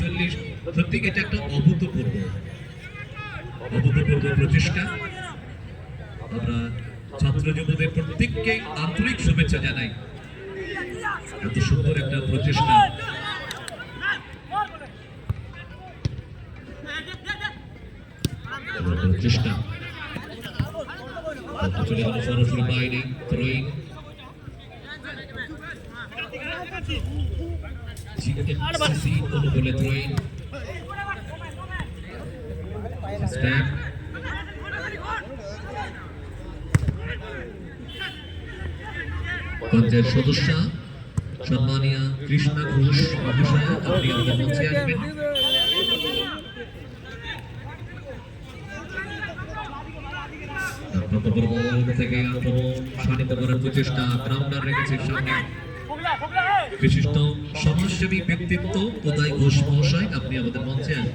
চল্লিশ। সত্যি এটা একটা অভূতপূর্ব? প্রচেষ্টা। প্রত্যেককে আন্তরিক শুভেচ্ছা জানাই। এত সুন্দর একটা প্রচেষ্টা। প্রচেষ্টা। সরাসরি বাইরে থ্রোয়িং পঞ্চায়েত সদস্য, সম্মানীয় কৃষ্ণা ঘোষ মহাশয়, আপনি আমাদের মঞ্চে আসবেন। থেকে আক্রমণ শানিত করার প্রচেষ্টা গ্রাউন্ডার রেখেছে সামনে। বিশিষ্ট সমাজসেবী ব্যক্তিত্ব উদয় ঘোষ মহাশয় আপনি আমাদের মঞ্চে আসবেন।